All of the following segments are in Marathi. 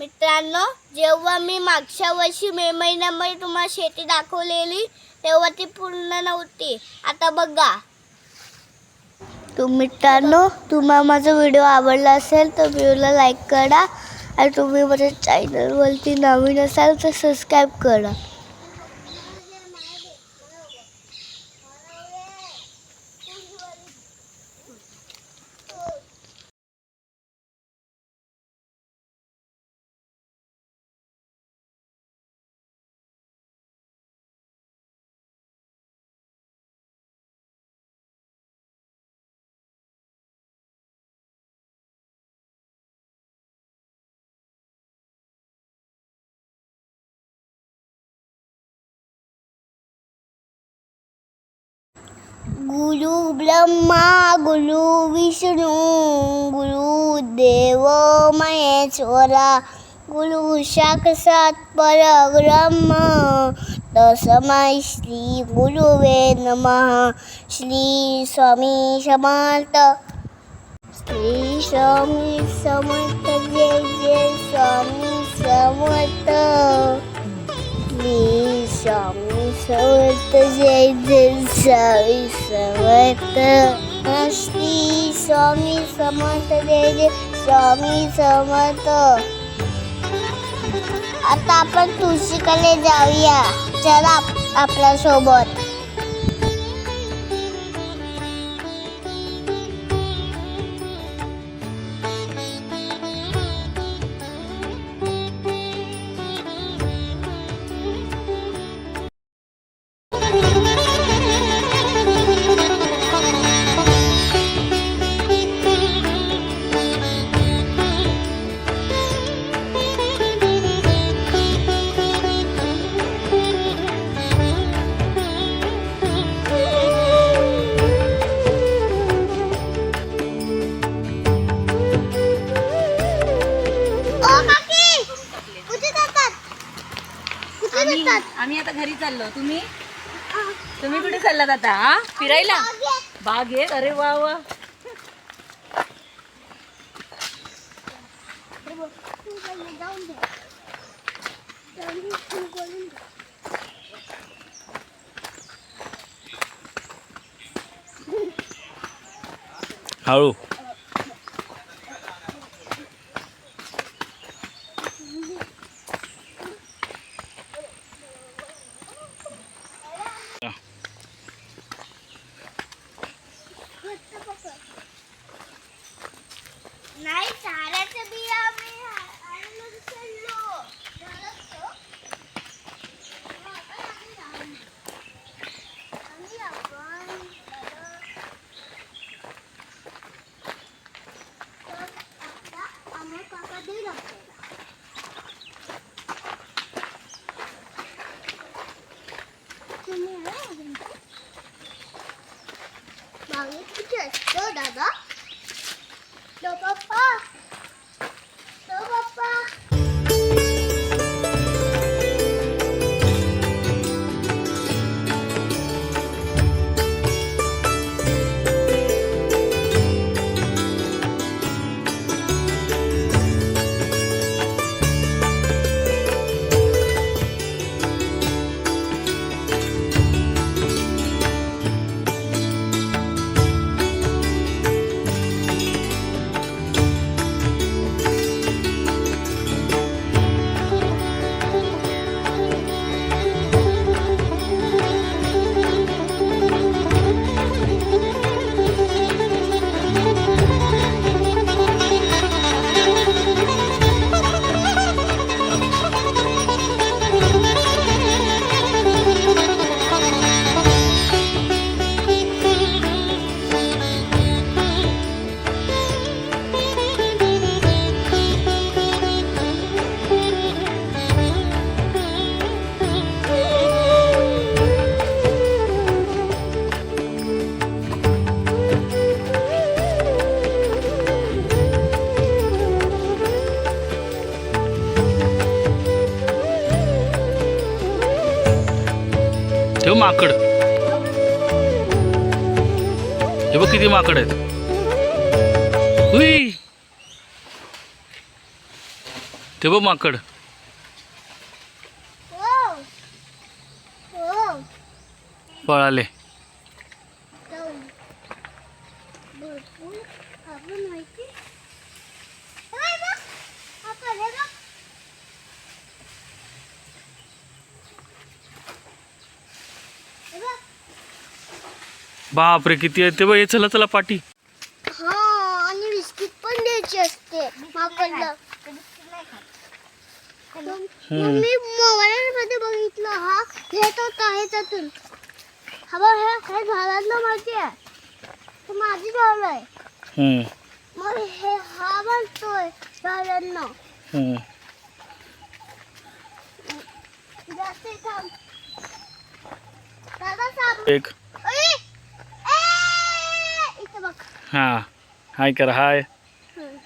मित्रांनो जेव्हा मी मागच्या वर्षी मे महिन्यामध्ये तुम्हाला शेती दाखवलेली तेव्हा ती पूर्ण नव्हती. आता बघा. तू मित्रांनो तुम्हाला माझा व्हिडिओ आवडला असेल तर व्हिडिओला लाईक करा. आणि तुम्ही माझ्या चॅनलवरती नवीन असाल तर सबस्क्राईब करा. गुरु ब्रह्मा गुरु विष्णू गुरु देव महेश्वरा गुरु साक्षात परब्रह्म तस्मै श्री गुरुवे नमः श्री स्वामी समर्थ। श्री स्वामी समर्थ जय जय स्वामी समर्थ। श्री स्वामी समर्थ जय जय स्वामी समर्थ श्री स्वामी समर्थ जय जय स्वामी समर्थ आता आपण तुळशीकडे जाऊया चला आप- आपल्यासोबत आता घरी चाललो. तुम्ही? तुम्ही कुठे चाललात आता? हा? फिरायला? बागेत अरे वा वा. हळू नाही चाऱ्याचं बिया आम्ही आणायला विसरलो. झालंच तो. मग आता आम्ही जाऊ. आम्ही आपण परत तर आता अमोल काका देईल आपल्याला. तुम्ही हे बघ किती माकड आहेत. हुई ते बघ माकड. पळाले जाऊ. भरपूर आपण माहिती हे बघ, हे बघ. आपण हे बघ. हे बघ. बापरे किती आहे ते बघ हे चला चला पाठी हा आणि बिस्किट पण द्यायची असते माकडला. मी मोबाईल मध्ये बघितलं हा घेत होता ह्याच्यातून हा बघ हे हे झाडातलं माहिती आहे. हे माझी झाड आहे. मग हे हा म्हणतोय झाडांना. एक. हां. हाय कर हाय. हं.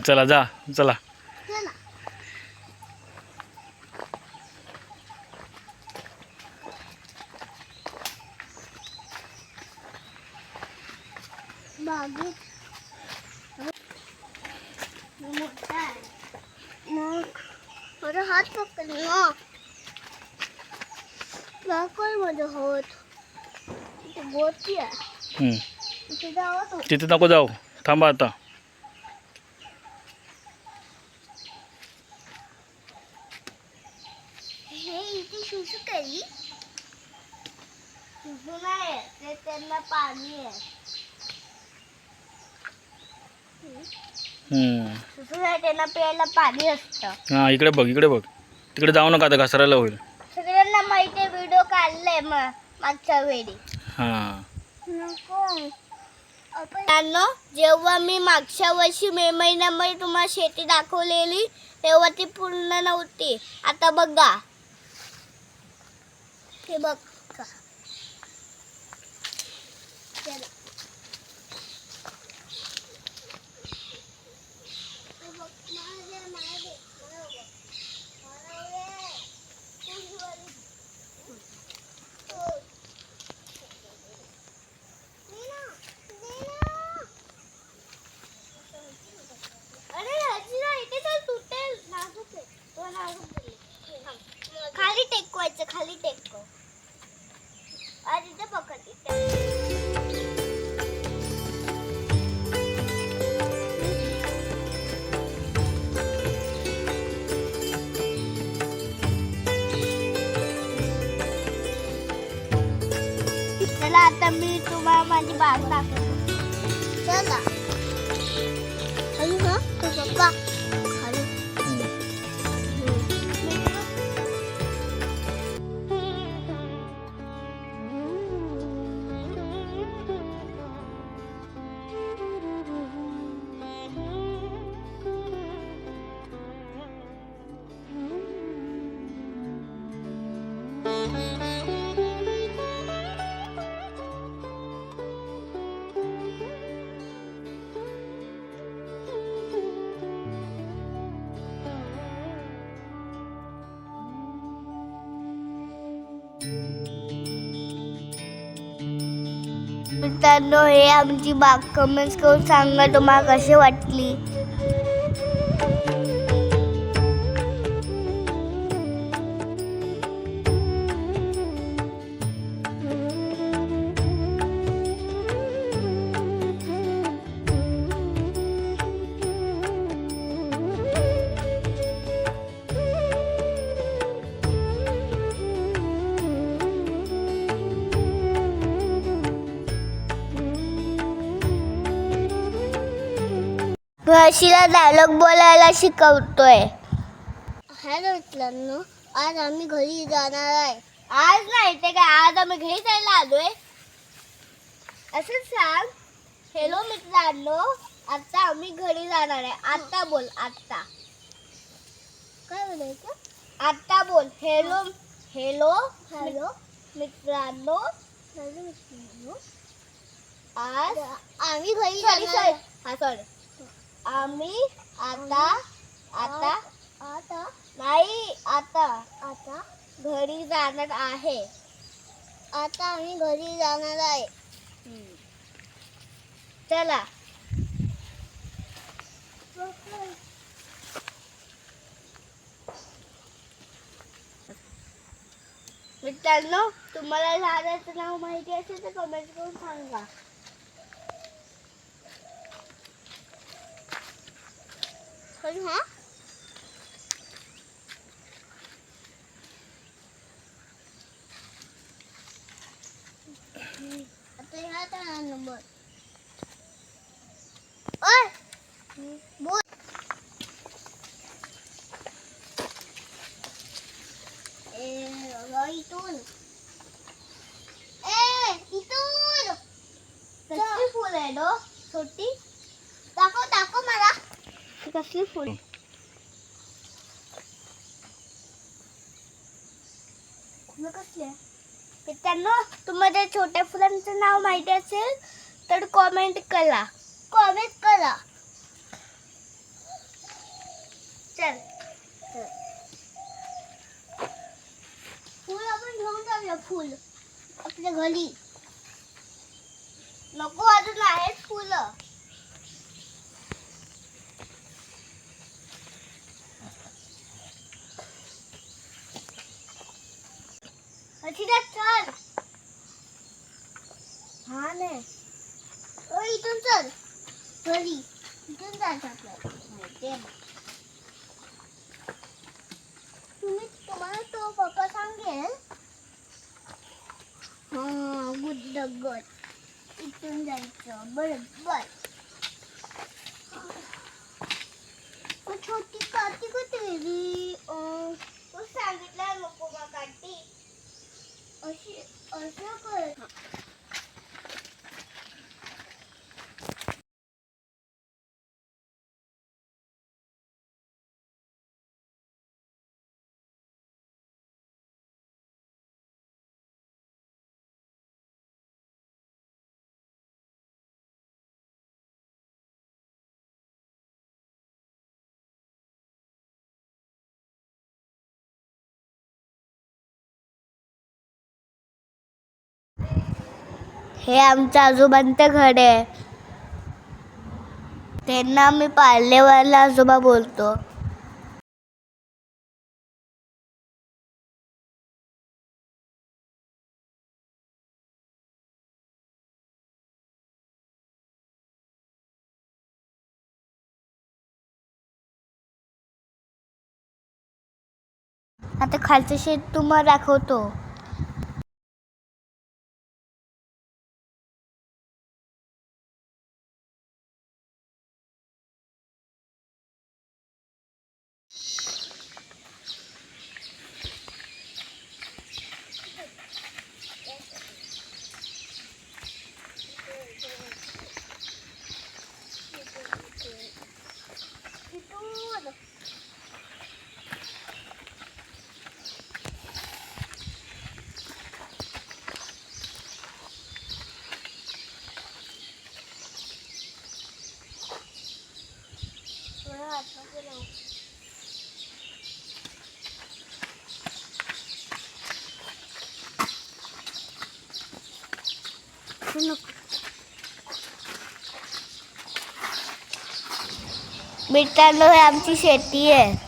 चला जा चला. बागेत मोठा आहे मग हात पकड ना दाखव माझा हात इथे गोटी आहे हम्म. तिथे नको जाऊ. थांबा आता. हे इकडे बघ इकडे बघ. तिकडे जाऊ नका आता घसरायला होईल. सगळ्यांना माहिती आहे व्हिडिओ काढलाय मग मागच्या वेळी. हां मित्रांनो जेव्हा मी मागच्या वर्षी मे महिन्यामध्ये तुम्हाला शेती दाखवलेली तेव्हा ती पूर्ण नव्हती. आता बघा. हे बघ चला. हे बघ, मागे, मागे, मागे. मागे. उजवाली. हो. नीना, नीना. अरे हजीरा इथे तर तुटेल नाजूक आहे तो नाजूक आहे. खाली टेकवायचं खाली टेकव अरे ते पकड चला आता मी तुम्हाला माझी बाग दाखवतो. चला. मित्रांनो हे आमची बाग कमेंट्स करून सांगा तुम्हाला कशी वाटली? म्हशीला डायलॉग बोलायला शिकवतोय. हॅलो मित्रांनो आज आम्ही घरी जाणार आहे. आज नाही ते काय आज आम्ही घरी जायला आलोय. असं सांग. हॅलो मित्रांनो आता आम्ही घरी जाणार आहे. आता बोल आता काय बोलायचं आता बोल. हॅलो हॅलो हॅलो मित्रांनो. हॅलो मित्रांनो. आज आम्ही घरी सॉरी सॉरी हा सॉरी आम्ही आता आता आता नाही आता आता घरी जाणार आहे. आता आम्ही घरी जाणार आहे. चला. मित्रांनो तुम्हाला झाडाचं नाव माहिती असेल तर कमेंट करून सांगा. पण हा आता ह्या तर नंबर ओय बोल ए बाबा, इथून ए इथून कसली फुल आहे नो छोटी दाखव दाखव मला ती कसली फुल मित्रांनो तुम्हाला छोट्या फुलांचं नाव माहिती असेल तर कॉमेंट करा. कॉमेंट करा. चल चल. फुल आपण घेऊन जाऊया फुल. आपल्या घरी. नको अजून आहेत फुलं हर्षिता चल हा नाही ओ इथून चल. घरी. इथून जायचं आपल्याला. माहितीये तुम्ही तुम्हाला तो पप्पा सांगेल. हा गुड गट इथून जायचं. बरोबर मग छोटी काठी कुठे गेली अं, तू सांगितलं नको मग काठी अशी असं कर. हे आमच्या आजोबांचं घर आहे. त्यांना आम्ही पार्लेवाला आजोबा बोलतो. आता खालचं शेत तुम्हाला दाखवतो. मित्रांनो हे आमची शेती आहे.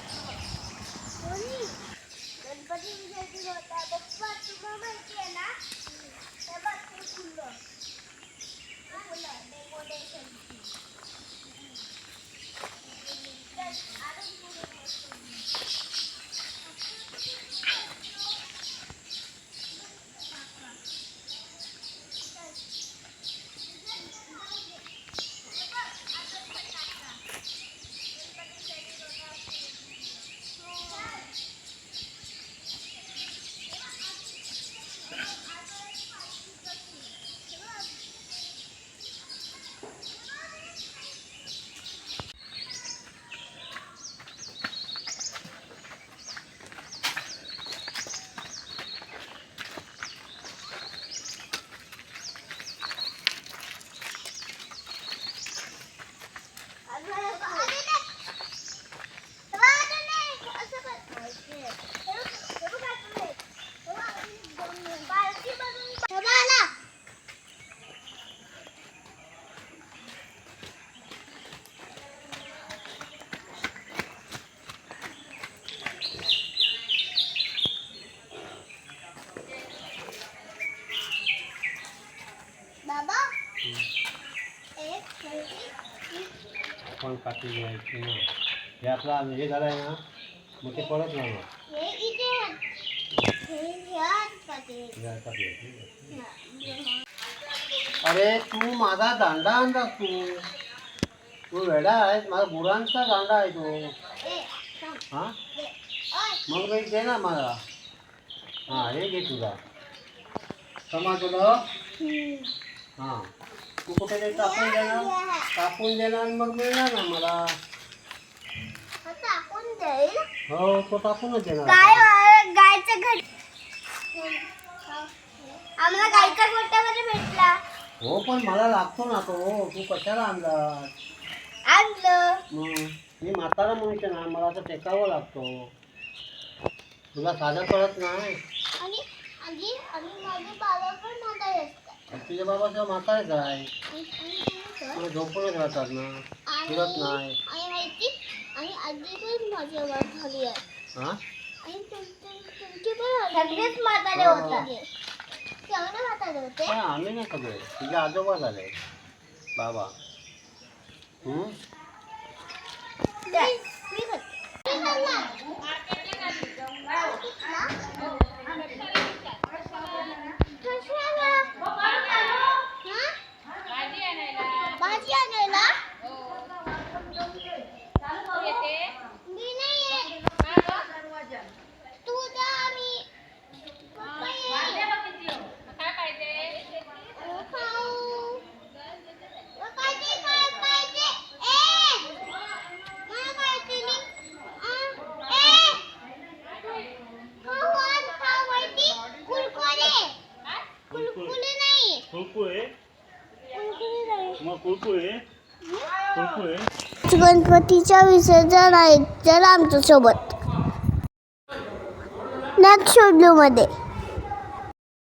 आपण काठी घ्यायची ना हे आपला हे झालंय ना? मग ते हे हे. हे आता घे. अरे तू माझा दांडा आणला तू. तू वेडा आहेस. माझा गुरांचा दांडा आहे तो. हा. मग काही दे ना मला. हा हे घे तुझा समजलं? हम्म. हा. तू कुठे ते कापून देणार कापून देणार मग मिळणार ना मला हा टाकून देईल हो तो टाकूनच देणार गायचं घट आम्हाला गायचा गोट्यामध्ये भेटला. हो पण मला लागतो ना तो. तू कशाला आणला आणलं. मग मी म्हातारा मनुष्य ना मला असं टेकावं लागतो. तुला साधं कळत नाही. आणि आधी आणि माझे बाबा पण तुझ्या बाबाचं तुम्ही तर- मला झोपूनच राहतात ना फिरत नाही आणि आजी पण माझ्या वर झाली आहे हा सगळेच म्हातारे होते चांगले म्हातारे होते पण आम्ही नाही सगळे तुझे आजोबा झाले बाबा हम्म? मी- मी करते. मी करणार. कशाला? हा? भाजी आणायला मी नाही येत. तू जा मी पप्पा येईल. अहो, खाऊ. मला काहीतरी काय पाहिजे. ए! मला काहीतरी, आ, ए! खाऊ आण, खाऊ माहिती? कुरकुरे. कुरकुरे नाही. कुरकुरे नाही. गणपतीच्या विसर्जन आहे चला आमच्यासोबत नेक्स्टमध्ये